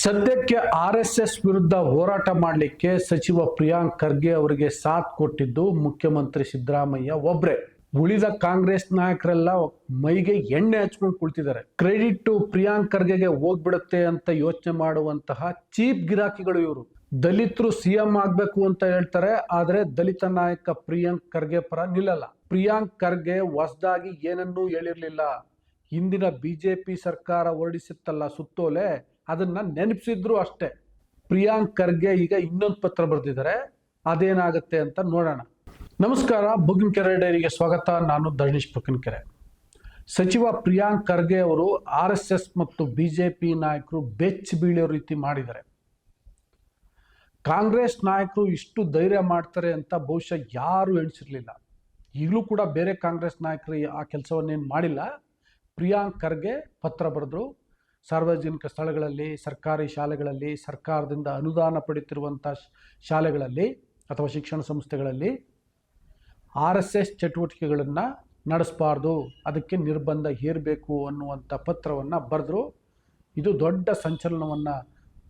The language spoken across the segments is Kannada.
ಸದ್ಯಕ್ಕೆ ಆರ್ ಎಸ್ ಎಸ್ ವಿರುದ್ಧ ಹೋರಾಟ ಮಾಡಲಿಕ್ಕೆ ಸಚಿವ ಪ್ರಿಯಾಂಕ್ ಖರ್ಗೆ ಅವರಿಗೆ ಸಾಥ್ ಕೊಟ್ಟಿದ್ದು ಮುಖ್ಯಮಂತ್ರಿ ಸಿದ್ದರಾಮಯ್ಯ ಒಬ್ರೆ. ಉಳಿದ ಕಾಂಗ್ರೆಸ್ ನಾಯಕರೆಲ್ಲ ಮೈಗೆ ಎಣ್ಣೆ ಹಚ್ಕೊಂಡು ಕುಳಿತಿದ್ದಾರೆ. ಕ್ರೆಡಿಟ್ ಪ್ರಿಯಾಂಕ್ ಖರ್ಗೆಗೆ ಹೋಗ್ಬಿಡುತ್ತೆ ಅಂತ ಯೋಚನೆ ಮಾಡುವಂತಹ ಚೀಪ್ ಗಿರಾಕಿಗಳು ಇವರು. ದಲಿತರು ಸಿಎಂ ಆಗ್ಬೇಕು ಅಂತ ಹೇಳ್ತಾರೆ, ಆದ್ರೆ ದಲಿತ ನಾಯಕ ಪ್ರಿಯಾಂಕ್ ಖರ್ಗೆ ಪರ ನಿಲ್ಲಲ್ಲ. ಪ್ರಿಯಾಂಕ್ ಖರ್ಗೆ ಹೊಸದಾಗಿ ಏನನ್ನೂ ಹೇಳಿರ್ಲಿಲ್ಲ. ಹಿಂದಿನ ಬಿಜೆಪಿ ಸರ್ಕಾರ ಹೊರಡಿಸಿತ್ತಲ್ಲ ಸುತ್ತೋಲೆ ಅದನ್ನ ನೆನಪಿಸಿದ್ರು ಅಷ್ಟೇ. ಪ್ರಿಯಾಂಕ್ ಖರ್ಗೆ ಈಗ ಇನ್ನೊಂದು ಪತ್ರ ಬರೆದಿದ್ದಾರೆ. ಅದೇನಾಗುತ್ತೆ ಅಂತ ನೋಡೋಣ. ನಮಸ್ಕಾರ ಬುಗಿನಕೆರೆ ಡೈರಿಗೆ ಸ್ವಾಗತ. ನಾನು ಧರಣೀಶ್ ಬುಗಿನಕೆರೆ ಸಚಿವ ಪ್ರಿಯಾಂಕ್ ಖರ್ಗೆ ಅವರು ಆರ್ ಎಸ್ ಎಸ್ ಮತ್ತು ಬಿಜೆಪಿ ನಾಯಕರು ಬೆಚ್ಚಿ ಬೀಳೋ ರೀತಿ ಮಾಡಿದ್ದಾರೆ. ಕಾಂಗ್ರೆಸ್ ನಾಯಕರು ಇಷ್ಟು ಧೈರ್ಯ ಮಾಡ್ತಾರೆ ಅಂತ ಬಹುಶಃ ಯಾರು ಎಣಿಸಿರ್ಲಿಲ್ಲ. ಈಗಲೂ ಕೂಡ ಬೇರೆ ಕಾಂಗ್ರೆಸ್ ನಾಯಕರು ಆ ಕೆಲಸವನ್ನೇನು ಮಾಡಿಲ್ಲ. ಪ್ರಿಯಾಂಕ್ ಖರ್ಗೆ ಪತ್ರ ಬರೆದ್ರು. ಸಾರ್ವಜನಿಕ ಸ್ಥಳಗಳಲ್ಲಿ, ಸರ್ಕಾರಿ ಶಾಲೆಗಳಲ್ಲಿ, ಸರ್ಕಾರದಿಂದ ಅನುದಾನ ಪಡೆಯುತ್ತಿರುವಂಥ ಶಾಲೆಗಳಲ್ಲಿ ಅಥವಾ ಶಿಕ್ಷಣ ಸಂಸ್ಥೆಗಳಲ್ಲಿ ಆರ್ ಎಸ್ ಎಸ್ ಚಟುವಟಿಕೆಗಳನ್ನು ನಡೆಸಬಾರ್ದು, ಅದಕ್ಕೆ ನಿರ್ಬಂಧ ಹೇರಬೇಕು ಅನ್ನುವಂಥ ಪತ್ರವನ್ನು ಬರೆದ್ರು. ಇದು ದೊಡ್ಡ ಸಂಚಲನವನ್ನು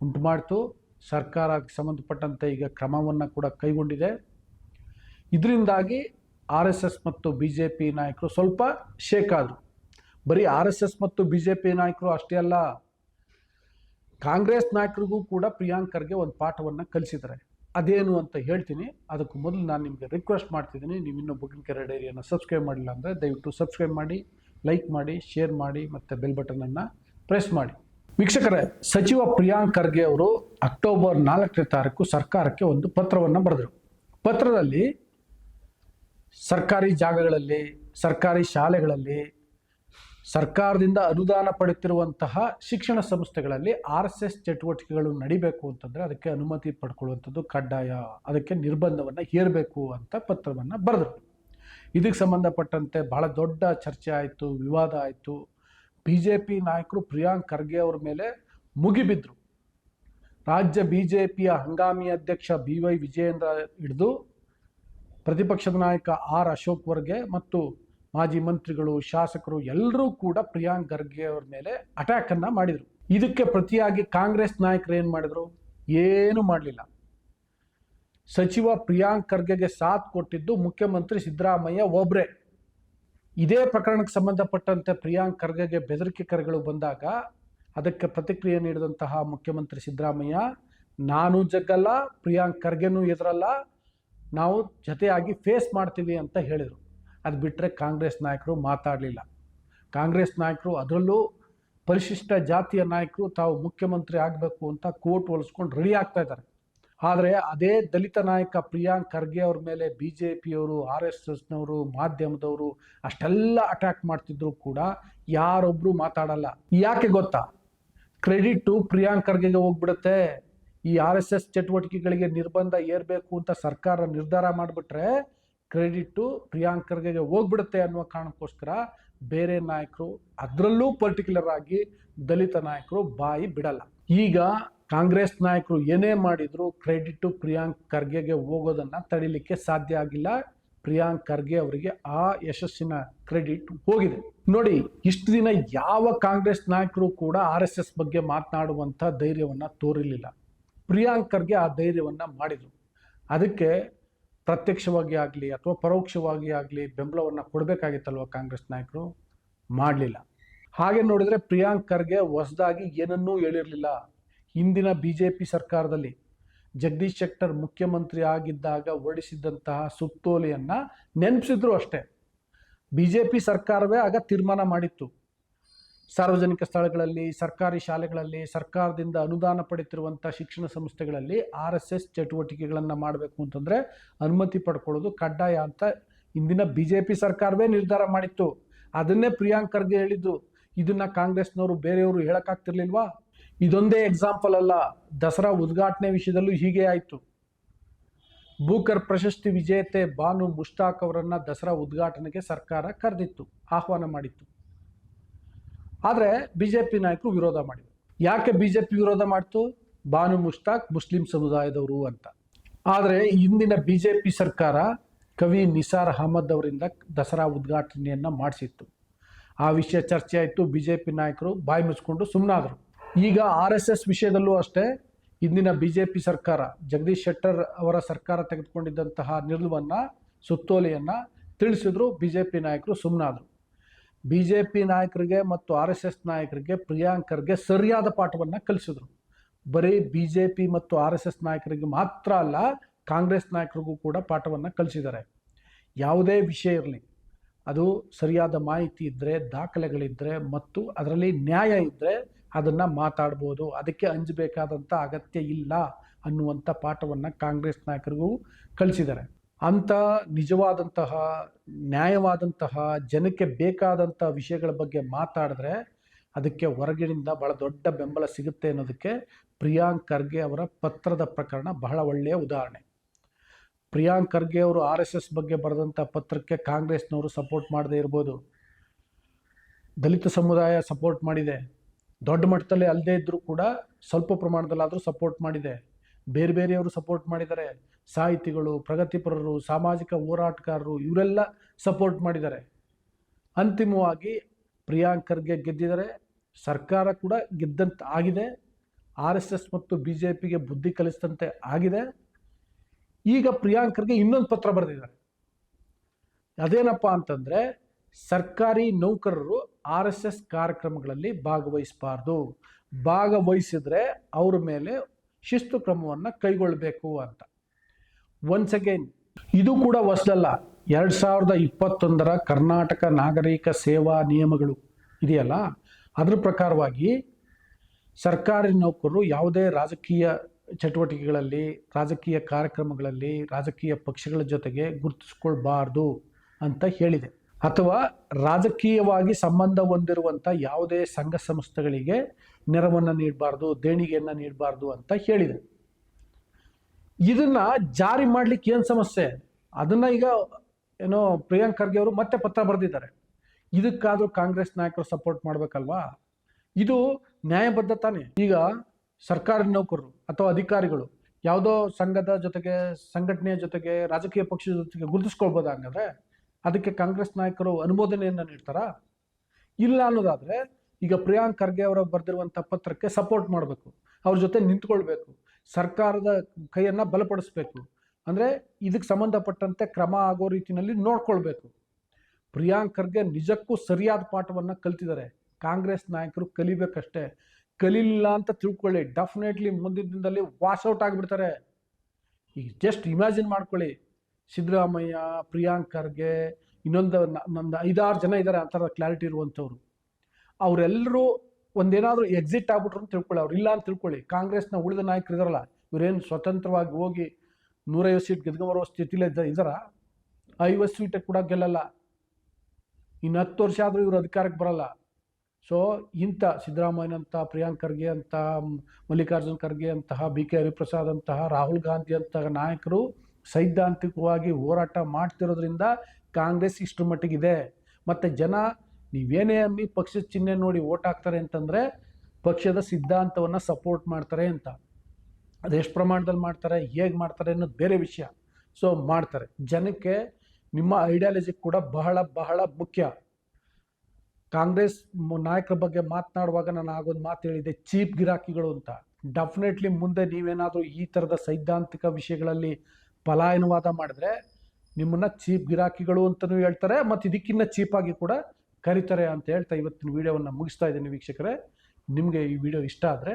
ಉಂಟು ಮಾಡಿತು ಸರ್ಕಾರಕ್ಕೆ ಸಂಬಂಧಪಟ್ಟಂತೆ ಈಗ ಕ್ರಮವನ್ನು ಕೂಡ ಕೈಗೊಂಡಿದೆ. ಇದರಿಂದಾಗಿ ಆರ್ ಎಸ್ ಎಸ್ ಮತ್ತು ಬಿ ಜೆ ಪಿ ನಾಯಕರು ಸ್ವಲ್ಪ ಶೇಕ್ ಆದರು. ಬರೀ ಆರ್ ಎಸ್ ಎಸ್ ಮತ್ತು ಬಿ ಜೆ ಪಿ ನಾಯಕರು ಅಷ್ಟೇ ಅಲ್ಲ, ಕಾಂಗ್ರೆಸ್ ನಾಯಕರಿಗೂ ಕೂಡ ಪ್ರಿಯಾಂಕರ್ಗೆ ಒಂದು ಪಾಠವನ್ನು ಕಲಿಸಿದ್ದಾರೆ. ಅದೇನು ಅಂತ ಹೇಳ್ತೀನಿ. ಅದಕ್ಕೂ ಮೊದಲು ನಾನು ನಿಮಗೆ ರಿಕ್ವೆಸ್ಟ್ ಮಾಡ್ತಿದ್ದೀನಿ. ನೀವು ಇನ್ನೂ ಕೆರೆ ಡೈರಿಯನ್ನು ಸಬ್ಸ್ಕ್ರೈಬ್ ಮಾಡಿಲ್ಲ ಅಂದರೆ ದಯವಿಟ್ಟು ಸಬ್ಸ್ಕ್ರೈಬ್ ಮಾಡಿ ಲೈಕ್ ಮಾಡಿ ಶೇರ್ ಮಾಡಿ, ಮತ್ತು ಬೆಲ್ ಬಟನನ್ನು ಪ್ರೆಸ್ ಮಾಡಿ. ವೀಕ್ಷಕರೇ, ಸಚಿವ ಪ್ರಿಯಾಂಕ್ ಖರ್ಗೆ ಅವರು ಅಕ್ಟೋಬರ್ ನಾಲ್ಕನೇ ತಾರೀಕು ಸರ್ಕಾರಕ್ಕೆ ಒಂದು ಪತ್ರವನ್ನು ಬರೆದರು. ಪತ್ರದಲ್ಲಿ ಸರ್ಕಾರಿ ಜಾಗಗಳಲ್ಲಿ, ಸರ್ಕಾರಿ ಶಾಲೆಗಳಲ್ಲಿ ಸರ್ಕಾರದಿಂದ ಅನುದಾನ ಪಡೆಯುತ್ತಿರುವಂತಹ ಶಿಕ್ಷಣ ಸಂಸ್ಥೆಗಳಲ್ಲಿ ಆರ್ ಎಸ್ ಎಸ್ ಚಟುವಟಿಕೆಗಳು ನಡಿಬೇಕು ಅಂತಂದರೆ ಅದಕ್ಕೆ ಅನುಮತಿ ಪಡ್ಕೊಳ್ಳುವಂಥದ್ದು ಕಡ್ಡಾಯ, ಅದಕ್ಕೆ ನಿರ್ಬಂಧವನ್ನು ಹೇರಬೇಕು ಅಂತ ಪತ್ರವನ್ನು ಬರೆದರು ಇದಕ್ಕೆ ಸಂಬಂಧಪಟ್ಟಂತೆ ಬಹಳ ದೊಡ್ಡ ಚರ್ಚೆ ಆಯಿತು, ವಿವಾದ ಆಯಿತು. ಬಿ ಜೆ ಪಿ ನಾಯಕರು ಪ್ರಿಯಾಂಕ್ ಖರ್ಗೆ ಅವ್ರ ಮೇಲೆ ಮುಗಿಬಿದ್ರು. ರಾಜ್ಯ ಬಿ ಜೆ ಪಿಯ ಹಂಗಾಮಿ ಅಧ್ಯಕ್ಷ ಬಿ ವೈ ವಿಜಯೇಂದ್ರ ಹಿಡಿದು ಪ್ರತಿಪಕ್ಷದ ನಾಯಕ ಆರ್ ಅಶೋಕ್ ವರ್ಗೆ ಮತ್ತು ಮಾಜಿ ಮಂತ್ರಿಗಳು, ಶಾಸಕರು ಎಲ್ಲರೂ ಕೂಡ ಪ್ರಿಯಾಂಕ್ ಖರ್ಗೆ ಅವ್ರ ಮೇಲೆ ಅಟ್ಯಾಕನ್ನು ಮಾಡಿದರು. ಇದಕ್ಕೆ ಪ್ರತಿಯಾಗಿ ಕಾಂಗ್ರೆಸ್ ನಾಯಕರು ಏನು ಮಾಡಿದ್ರು? ಏನು ಮಾಡಲಿಲ್ಲ. ಸಚಿವ ಪ್ರಿಯಾಂಕ್ ಖರ್ಗೆಗೆ ಸಾಥ್ ಕೊಟ್ಟಿದ್ದು ಮುಖ್ಯಮಂತ್ರಿ ಸಿದ್ದರಾಮಯ್ಯ ಒಬ್ರೆ. ಇದೇ ಪ್ರಕರಣಕ್ಕೆ ಸಂಬಂಧಪಟ್ಟಂತೆ ಪ್ರಿಯಾಂಕ್ ಖರ್ಗೆಗೆ ಬೆದರಿಕೆ ಕರೆಗಳು ಬಂದಾಗ ಅದಕ್ಕೆ ಪ್ರತಿಕ್ರಿಯೆ ನೀಡಿದಂತಹ ಮುಖ್ಯಮಂತ್ರಿ ಸಿದ್ದರಾಮಯ್ಯ, ನಾನು ಜಗ್ಗಲ್ಲ, ಪ್ರಿಯಾಂಕ್ ಖರ್ಗೆನೂ ಎದುರಲ್ಲ, ನಾವು ಜೊತೆಯಾಗಿ ಫೇಸ್ ಮಾಡ್ತೀವಿ ಅಂತ ಹೇಳಿದರು. ಅದು ಬಿಟ್ಟರೆ ಕಾಂಗ್ರೆಸ್ ನಾಯಕರು ಮಾತಾಡಲಿಲ್ಲ. ಕಾಂಗ್ರೆಸ್ ನಾಯಕರು ಅದರಲ್ಲೂ ಪರಿಶಿಷ್ಟ ಜಾತಿಯ ನಾಯಕರು ತಾವು ಮುಖ್ಯಮಂತ್ರಿ ಆಗಬೇಕು ಅಂತ ಕೋರ್ಟ್ ಹೊಲಿಸ್ಕೊಂಡು ರೆಡಿ ಆಗ್ತಾ ಇದ್ದಾರೆ. ಆದರೆ ಅದೇ ದಲಿತ ನಾಯಕ ಪ್ರಿಯಾಂಕ್ ಖರ್ಗೆ ಅವ್ರ ಮೇಲೆ ಬಿ ಜೆ ಪಿಯವರು ಆರ್ ಎಸ್ ಎಸ್ನವರು, ಮಾಧ್ಯಮದವರು ಅಷ್ಟೆಲ್ಲ ಅಟ್ಯಾಕ್ ಮಾಡ್ತಿದ್ರು ಕೂಡ ಯಾರೊಬ್ಬರು ಮಾತಾಡಲ್ಲ. ಯಾಕೆ ಗೊತ್ತಾ? ಕ್ರೆಡಿಟ್ಟು ಪ್ರಿಯಾಂಕ್ ಖರ್ಗೆಗೆ ಹೋಗ್ಬಿಡುತ್ತೆ. ಈ ಆರ್ ಎಸ್ ಎಸ್ ಚಟುವಟಿಕೆಗಳಿಗೆ ನಿರ್ಬಂಧ ಏರಬೇಕು ಅಂತ ಸರ್ಕಾರ ನಿರ್ಧಾರ ಮಾಡಿಬಿಟ್ರೆ ಕ್ರೆಡಿಟು ಪ್ರಿಯಾಂಕರ್ಗೆ ಹೋಗ್ಬಿಡುತ್ತೆ ಅನ್ನುವ ಕಾರಣಕ್ಕೋಸ್ಕರ ಬೇರೆ ನಾಯಕರು ಅದರಲ್ಲೂ ಪರ್ಟಿಕ್ಯುಲರ್ ಆಗಿ ದಲಿತ ನಾಯಕರು ಬಾಯಿ ಬಿಡಲ್ಲ. ಈಗ ಕಾಂಗ್ರೆಸ್ ನಾಯಕರು ಏನೇ ಮಾಡಿದ್ರು ಕ್ರೆಡಿಟು ಪ್ರಿಯಾಂಕ್ ಖರ್ಗೆಗೆ ಹೋಗೋದನ್ನ ತಡಿಲಿಕ್ಕೆ ಸಾಧ್ಯ ಆಗಿಲ್ಲ. ಪ್ರಿಯಾಂಕ್ ಖರ್ಗೆ ಅವರಿಗೆ ಆ ಯಶಸ್ಸಿನ ಕ್ರೆಡಿಟ್ ಹೋಗಿದೆ. ನೋಡಿ, ಇಷ್ಟು ದಿನ ಯಾವ ಕಾಂಗ್ರೆಸ್ ನಾಯಕರು ಕೂಡ ಆರ್ ಎಸ್ ಎಸ್ ಬಗ್ಗೆ ಮಾತನಾಡುವಂಥ ಧೈರ್ಯವನ್ನ ತೋರಿಲಿಲ್ಲ ಪ್ರಿಯಾಂಕ್ ಖರ್ಗೆ ಆ ಧೈರ್ಯವನ್ನ ಮಾಡಿದ್ರು. ಅದಕ್ಕೆ ಪ್ರತ್ಯಕ್ಷವಾಗಿ ಆಗಲಿ ಅಥವಾ ಪರೋಕ್ಷವಾಗಿ ಆಗಲಿ ಬೆಂಬಲವನ್ನು ಕೊಡಬೇಕಾಗಿತ್ತಲ್ವ ಕಾಂಗ್ರೆಸ್ ನಾಯಕರು? ಮಾಡಲಿಲ್ಲ. ಹಾಗೆ ನೋಡಿದರೆ ಪ್ರಿಯಾಂಕ್ ಖರ್ಗೆ ಹೊಸದಾಗಿ ಏನನ್ನೂ ಹೇಳಿರಲಿಲ್ಲ. ಹಿಂದಿನ ಬಿ ಜೆ ಪಿ ಸರ್ಕಾರದಲ್ಲಿ ಜಗದೀಶ್ ಶೆಟ್ಟರ್ ಮುಖ್ಯಮಂತ್ರಿ ಆಗಿದ್ದಾಗ ಹೊರಡಿಸಿದ್ದಂತಹ ಸುತ್ತೋಲೆಯನ್ನು ನೆನಪಿಸಿದ್ರು ಅಷ್ಟೇ. ಬಿ ಜೆ ಪಿ ಸರ್ಕಾರವೇ ಆಗ ತೀರ್ಮಾನ ಮಾಡಿತ್ತು. ಸಾರ್ವಜನಿಕ ಸ್ಥಳಗಳಲ್ಲಿ, ಸರ್ಕಾರಿ ಶಾಲೆಗಳಲ್ಲಿ, ಸರ್ಕಾರದಿಂದ ಅನುದಾನ ಪಡೆಯುತ್ತಿರುವಂಥ ಶಿಕ್ಷಣ ಸಂಸ್ಥೆಗಳಲ್ಲಿ ಆರ್ ಎಸ್ ಎಸ್ ಚಟುವಟಿಕೆಗಳನ್ನು ಮಾಡಬೇಕು ಅಂತಂದರೆ ಅನುಮತಿ ಪಡ್ಕೊಳ್ಳೋದು ಕಡ್ಡಾಯ ಅಂತ ಇಂದಿನ ಬಿ ಜೆ ಪಿ ಸರ್ಕಾರವೇ ನಿರ್ಧಾರ ಮಾಡಿತ್ತು. ಅದನ್ನೇ ಪ್ರಿಯಾಂಕ್ ಖರ್ಗೆ ಹೇಳಿದ್ದು, ಇದನ್ನು ಕಾಂಗ್ರೆಸ್ನವರು ಬೇರೆಯವರು ಹೇಳೋಕ್ಕಾಗ್ತಿರ್ಲಿಲ್ವಾ? ಇದೊಂದೇ ಎಕ್ಸಾಂಪಲ್ ಅಲ್ಲ, ದಸರಾ ಉದ್ಘಾಟನೆ ವಿಷಯದಲ್ಲೂ ಹೀಗೆ ಆಯಿತು. ಬೂಕರ್ ಪ್ರಶಸ್ತಿ ವಿಜೇತೆ ಬಾನು ಮುಷ್ತಾಕ್ ಅವರನ್ನು ದಸರಾ ಉದ್ಘಾಟನೆಗೆ ಸರ್ಕಾರ ಕರೆದಿತ್ತು, ಆಹ್ವಾನ ಮಾಡಿತ್ತು. ಆದರೆ ಬಿ ಜೆ ಪಿ ನಾಯಕರು ವಿರೋಧ ಮಾಡಿದರು. ಯಾಕೆ ಬಿ ಜೆ ಪಿ ವಿರೋಧ ಮಾಡ್ತು? ಬಾನು ಮುಷ್ತಾಕ್ ಮುಸ್ಲಿಂ ಸಮುದಾಯದವರು ಅಂತ. ಆದರೆ ಇಂದಿನ ಬಿ ಜೆ ಪಿ ಸರ್ಕಾರ ಕವಿ ನಿಸಾರ್ ಅಹಮದ್ ಅವರಿಂದ ದಸರಾ ಉದ್ಘಾಟನೆಯನ್ನು ಮಾಡಿಸಿತ್ತು. ಆ ವಿಷಯ ಚರ್ಚೆ ಆಯಿತು ಬಿ ಜೆ ಪಿ ನಾಯಕರು ಬಾಯಿ ಮುಚ್ಕೊಂಡು ಸುಮ್ಮನಾದರು ಈಗ ಆರ್ ಎಸ್ ಎಸ್ ವಿಷಯದಲ್ಲೂ ಅಷ್ಟೇ ಇಂದಿನ ಬಿ ಜೆ ಪಿ ಸರ್ಕಾರ, ಜಗದೀಶ್ ಶೆಟ್ಟರ್ ಅವರ ಸರ್ಕಾರ ತೆಗೆದುಕೊಂಡಿದ್ದಂತಹ ನಿಲುವನ್ನು, ಸುತ್ತೋಲೆಯನ್ನು ತಿಳಿಸಿದ್ರು ಬಿ ಜೆ ಪಿ ನಾಯಕರು ಸುಮ್ಮನಾದರು ಬಿ ಜೆ ಪಿ ನಾಯಕರಿಗೆ ಮತ್ತು ಆರ್ ಎಸ್ ಎಸ್ ನಾಯಕರಿಗೆ, ಪ್ರಿಯಾಂಕರ್ಗೆ ಸರಿಯಾದ ಪಾಠವನ್ನು ಕಲಿಸಿದ್ರು. ಬರೀ ಬಿ ಜೆ ಪಿ ಮತ್ತು ಆರ್ ಎಸ್ ಎಸ್ ನಾಯಕರಿಗೆ ಮಾತ್ರ ಅಲ್ಲ, ಕಾಂಗ್ರೆಸ್ ನಾಯಕರಿಗೂ ಕೂಡ ಪಾಠವನ್ನು ಕಲಿಸಿದ್ದಾರೆ. ಯಾವುದೇ ವಿಷಯ ಇರಲಿ, ಅದು ಸರಿಯಾದ ಮಾಹಿತಿ ಇದ್ದರೆ ದಾಖಲೆಗಳಿದ್ದರೆ ಮತ್ತು ಅದರಲ್ಲಿ ನ್ಯಾಯ ಇದ್ದರೆ ಅದನ್ನು ಮಾತಾಡ್ಬೋದು. ಅದಕ್ಕೆ ಅಂಜಬೇಕಾದಂಥ ಅಗತ್ಯ ಇಲ್ಲ ಅನ್ನುವಂಥ ಪಾಠವನ್ನು ಕಾಂಗ್ರೆಸ್ ನಾಯಕರಿಗೂ ಕಲಿಸಿದ್ದಾರೆ. ಅಂಥ ನಿಜವಾದಂತಹ, ನ್ಯಾಯವಾದಂತಹ, ಜನಕ್ಕೆ ಬೇಕಾದಂಥ ವಿಷಯಗಳ ಬಗ್ಗೆ ಮಾತಾಡಿದ್ರೆ ಅದಕ್ಕೆ ಹೊರಗಿನಿಂದ ಬಹಳ ದೊಡ್ಡ ಬೆಂಬಲ ಸಿಗುತ್ತೆ ಅನ್ನೋದಕ್ಕೆ ಪ್ರಿಯಾಂಕ್ ಖರ್ಗೆ ಅವರ ಪತ್ರದ ಪ್ರಕರಣ ಬಹಳ ಒಳ್ಳೆಯ ಉದಾಹರಣೆ. ಪ್ರಿಯಾಂಕ್ ಖರ್ಗೆ ಅವರು ಆರ್ ಎಸ್ ಎಸ್ ಬಗ್ಗೆ ಬರೆದಂಥ ಪತ್ರಕ್ಕೆ ಕಾಂಗ್ರೆಸ್ನವರು ಸಪೋರ್ಟ್ ಮಾಡದೇ ಇರ್ಬೋದು. ದಲಿತ ಸಮುದಾಯ ಸಪೋರ್ಟ್ ಮಾಡಿದೆ. ದೊಡ್ಡ ಮಟ್ಟದಲ್ಲಿ ಅಲ್ಲದೇ ಇದ್ದರೂ ಕೂಡ ಸ್ವಲ್ಪ ಪ್ರಮಾಣದಲ್ಲಾದರೂ ಸಪೋರ್ಟ್ ಮಾಡಿದೆ. ಬೇರೆ ಬೇರೆಯವರು ಸಪೋರ್ಟ್ ಮಾಡಿದ್ದಾರೆ. ಸಾಹಿತಿಗಳು, ಪ್ರಗತಿಪರರು, ಸಾಮಾಜಿಕ ಹೋರಾಟಗಾರರು ಇವರೆಲ್ಲ ಸಪೋರ್ಟ್ ಮಾಡಿದ್ದಾರೆ. ಅಂತಿಮವಾಗಿ ಪ್ರಿಯಾಂಕರ್ಗೆ ಗೆದ್ದಿದ್ದಾರೆ. ಸರ್ಕಾರ ಕೂಡ ಗೆದ್ದಂತ ಆಗಿದೆ. ಆರ್ ಎಸ್ ಎಸ್ ಮತ್ತು ಬಿ ಜೆ ಪಿಗೆ ಬುದ್ಧಿ ಕಲಿಸಿದಂತೆ ಆಗಿದೆ. ಈಗ ಪ್ರಿಯಾಂಕರ್ಗೆ ಇನ್ನೊಂದು ಪತ್ರ ಬರೆದಿದ್ದಾರೆ. ಅದೇನಪ್ಪ ಅಂತಂದರೆ, ಸರ್ಕಾರಿ ನೌಕರರು ಆರ್ ಎಸ್ ಎಸ್ ಕಾರ್ಯಕ್ರಮಗಳಲ್ಲಿ ಭಾಗವಹಿಸಬಾರ್ದು. ಭಾಗವಹಿಸಿದ್ರೆ ಅವ್ರ ಮೇಲೆ ಶಿಸ್ತು ಕ್ರಮವನ್ನು ಕೈಗೊಳ್ಳಬೇಕು ಅಂತ. ಒನ್ಸ್ ಅಗೈನ್ ಇದು ಕೂಡ ಹೊಸದಲ್ಲ. ಎರಡು ಸಾವಿರದ ಇಪ್ಪತ್ತೊಂದರ ಕರ್ನಾಟಕ ನಾಗರಿಕ ಸೇವಾ ನಿಯಮಗಳು ಇದೆಯಲ್ಲ? ಅದರ ಪ್ರಕಾರವಾಗಿ ಸರ್ಕಾರಿ ನೌಕರರು ಯಾವುದೇ ರಾಜಕೀಯ ಚಟುವಟಿಕೆಗಳಲ್ಲಿ, ರಾಜಕೀಯ ಕಾರ್ಯಕ್ರಮಗಳಲ್ಲಿ, ರಾಜಕೀಯ ಪಕ್ಷಗಳ ಜೊತೆಗೆ ಗುರುತಿಸ್ಕೊಳ್ಬಾರ್ದು ಅಂತ ಹೇಳಿದೆ. ಅಥವಾ ರಾಜಕೀಯವಾಗಿ ಸಂಬಂಧ ಹೊಂದಿರುವಂಥ ಯಾವುದೇ ಸಂಘ ಸಂಸ್ಥೆಗಳಿಗೆ ನೆರವನ್ನು ನೀಡಬಾರ್ದು, ದೇಣಿಗೆಯನ್ನು ನೀಡಬಾರ್ದು ಅಂತ ಹೇಳಿದೆ. ಇದನ್ನ ಜಾರಿ ಮಾಡ್ಲಿಕ್ಕೆ ಏನು ಸಮಸ್ಯೆ? ಅದನ್ನ ಈಗ ಏನೋ ಪ್ರಿಯಾಂಕ್ ಖರ್ಗೆ ಅವರು ಮತ್ತೆ ಪತ್ರ ಬರೆದಿದ್ದಾರೆ. ಇದಕ್ಕಾದ್ರೂ ಕಾಂಗ್ರೆಸ್ ನಾಯಕರು ಸಪೋರ್ಟ್ ಮಾಡ್ಬೇಕಲ್ವಾ? ಇದು ನ್ಯಾಯಬದ್ಧ ತಾನೆ? ಈಗ ಸರ್ಕಾರಿ ನೌಕರರು ಅಥವಾ ಅಧಿಕಾರಿಗಳು ಯಾವುದೋ ಸಂಘದ ಜೊತೆಗೆ, ಸಂಘಟನೆಯ ಜೊತೆಗೆ, ರಾಜಕೀಯ ಪಕ್ಷದ ಜೊತೆಗೆ ಗುರುತಿಸ್ಕೊಳ್ಬೋದ ಹಂಗಾದ್ರೆ? ಅದಕ್ಕೆ ಕಾಂಗ್ರೆಸ್ ನಾಯಕರು ಅನುಮೋದನೆಯನ್ನು ನೀಡ್ತಾರಾ? ಇಲ್ಲ ಅನ್ನೋದಾದ್ರೆ ಈಗ ಪ್ರಿಯಾಂಕ್ ಖರ್ಗೆ ಅವರ ಬರೆದಿರುವಂಥ ಪತ್ರಕ್ಕೆ ಸಪೋರ್ಟ್ ಮಾಡಬೇಕು. ಅವ್ರ ಜೊತೆ ನಿಂತ್ಕೊಳ್ಬೇಕು. ಸರ್ಕಾರದ ಕೈಯನ್ನು ಬಲಪಡಿಸ್ಬೇಕು. ಅಂದರೆ ಇದಕ್ಕೆ ಸಂಬಂಧಪಟ್ಟಂತೆ ಕ್ರಮ ಆಗೋ ರೀತಿಯಲ್ಲಿ ನೋಡ್ಕೊಳ್ಬೇಕು. ಪ್ರಿಯಾಂಕ್ ಖರ್ಗೆ ನಿಜಕ್ಕೂ ಸರಿಯಾದ ಪಾಠವನ್ನು ಕಲ್ತಿದ್ದಾರೆ. ಕಾಂಗ್ರೆಸ್ ನಾಯಕರು ಕಲಿಬೇಕಷ್ಟೇ. ಕಲೀಲಿಲ್ಲ ಅಂತ ತಿಳ್ಕೊಳ್ಳಿ. ಡೆಫಿನೆಟ್ಲಿ ಮುಂದಿನ ದಿನದಲ್ಲಿ ವಾಶ್ಔಟ್ ಆಗಿಬಿಡ್ತಾರೆ. ಈಗ ಜಸ್ಟ್ ಇಮ್ಯಾಜಿನ್ ಮಾಡ್ಕೊಳ್ಳಿ. ಸಿದ್ದರಾಮಯ್ಯ, ಪ್ರಿಯಾಂಕ್ ಖರ್ಗೆ, ಇನ್ನೊಂದು ನಂದು ಐದಾರು ಜನ ಇದ್ದಾರೆ ಆ ಥರ ಕ್ಲಾರಿಟಿ ಇರುವಂಥವ್ರು. ಅವರೆಲ್ಲರೂ ಒಂದೇನಾದರೂ ಎಕ್ಸಿಟ್ ಆಗ್ಬಿಟ್ರು ಅಂತ ತಿಳ್ಕೊಳ್ಳಿ. ಅವ್ರು ಇಲ್ಲ ಅಂತ ತಿಳ್ಕೊಳ್ಳಿ. ಕಾಂಗ್ರೆಸ್ನ ಉಳಿದ ನಾಯಕರು ಇದಾರಲ್ಲ ಇವರೇನು ಸ್ವತಂತ್ರವಾಗಿ ಹೋಗಿ ನೂರೈವತ್ತು ಸೀಟ್ ಗೆದ್ಕೊಂಬರೋ ಸ್ಥಿತಿಲೇ ಇದ್ದ ಇದಾರ? ಐವತ್ತು ಸೀಟ್ ಕೂಡ ಗೆಲ್ಲಲ್ಲ. ಇನ್ನು ಹತ್ತು ವರ್ಷ ಆದರೂ ಇವರು ಅಧಿಕಾರಕ್ಕೆ ಬರಲ್ಲ. ಸೊ ಇಂಥ ಸಿದ್ದರಾಮಯ್ಯನಂಥ ಪ್ರಿಯಾಂಕ್ ಖರ್ಗೆ ಅಂತ, ಮಲ್ಲಿಕಾರ್ಜುನ್ ಖರ್ಗೆ ಅಂತಹ, ಬಿ ಕೆ ಹರಿಪ್ರಸಾದ್ ಅಂತಹ, ರಾಹುಲ್ ಗಾಂಧಿ ಅಂತಹ ನಾಯಕರು ಸೈದ್ಧಾಂತಿಕವಾಗಿ ಹೋರಾಟ ಮಾಡ್ತಿರೋದ್ರಿಂದ ಕಾಂಗ್ರೆಸ್ ಇಷ್ಟರ ಮಟ್ಟಿಗಿದೆ. ಮತ್ತು ಜನ ನೀವೇನೇ ಅನ್ನಿ ಪಕ್ಷದ ಚಿಹ್ನೆ ನೋಡಿ ಓಟ್ ಹಾಕ್ತಾರೆ ಅಂತಂದರೆ ಪಕ್ಷದ ಸಿದ್ಧಾಂತವನ್ನು ಸಪೋರ್ಟ್ ಮಾಡ್ತಾರೆ ಅಂತ. ಅದೆಷ್ಟು ಪ್ರಮಾಣದಲ್ಲಿ ಮಾಡ್ತಾರೆ, ಹೇಗೆ ಮಾಡ್ತಾರೆ ಅನ್ನೋದು ಬೇರೆ ವಿಷಯ. ಸೊ ಮಾಡ್ತಾರೆ. ಜನಕ್ಕೆ ನಿಮ್ಮ ಐಡಿಯಾಲಜಿ ಕೂಡ ಬಹಳ ಬಹಳ ಮುಖ್ಯ. ಕಾಂಗ್ರೆಸ್ ನಾಯಕರ ಬಗ್ಗೆ ಮಾತನಾಡುವಾಗ ನಾನು ಆಗೊಂದು ಮಾತು ಹೇಳಿದೆ, ಚೀಪ್ ಗಿರಾಕಿಗಳು ಅಂತ. ಡೆಫಿನೆಟ್ಲಿ ಮುಂದೆ ನೀವೇನಾದರೂ ಈ ಥರದ ಸೈದ್ಧಾಂತಿಕ ವಿಷಯಗಳಲ್ಲಿ ಪಲಾಯನವಾದ ಮಾಡಿದ್ರೆ ನಿಮ್ಮನ್ನ ಚೀಪ್ ಗಿರಾಕಿಗಳು ಅಂತಲೂ ಹೇಳ್ತಾರೆ ಮತ್ತು ಇದಕ್ಕಿಂತ ಚೀಪಾಗಿ ಕೂಡ ಕರೀತಾರೆ ಅಂತ ಹೇಳ್ತಾ ಇವತ್ತಿನ ವಿಡಿಯೋವನ್ನು ಮುಗಿಸ್ತಾ ಇದ್ದೀನಿ ವೀಕ್ಷಕರೇ. ನಿಮಗೆ ಈ ವಿಡಿಯೋ ಇಷ್ಟ ಆದರೆ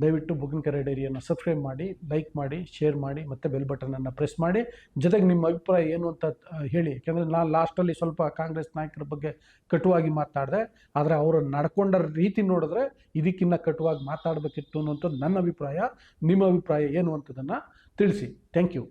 ದಯವಿಟ್ಟು ಬುಗಿನಕೆರೆ ಡೈರಿಯನ್ನು ಸಬ್ಸ್ಕ್ರೈಬ್ ಮಾಡಿ ಲೈಕ್ ಮಾಡಿ ಶೇರ್ ಮಾಡಿ, ಮತ್ತು ಬೆಲ್ ಬಟನನ್ನು ಪ್ರೆಸ್ ಮಾಡಿ. ಜೊತೆಗೆ ನಿಮ್ಮ ಅಭಿಪ್ರಾಯ ಏನು ಅಂತ ಹೇಳಿ. ಯಾಕೆಂದರೆ ನಾನು ಲಾಸ್ಟಲ್ಲಿ ಸ್ವಲ್ಪ ಕಾಂಗ್ರೆಸ್ ನಾಯಕರ ಬಗ್ಗೆ ಕಟುವಾಗಿ ಮಾತಾಡಿದೆ. ಆದರೆ ಅವರು ನಡ್ಕೊಂಡ ರೀತಿ ನೋಡಿದ್ರೆ ಇದಕ್ಕಿಂತ ಕಟುವಾಗಿ ಮಾತಾಡಬೇಕಿತ್ತು ಅನ್ನೋಂಥದ್ದು ನನ್ನ ಅಭಿಪ್ರಾಯ. ನಿಮ್ಮ ಅಭಿಪ್ರಾಯ ಏನು ಅಂತದನ್ನು ತಿಳಿಸಿ. Thank you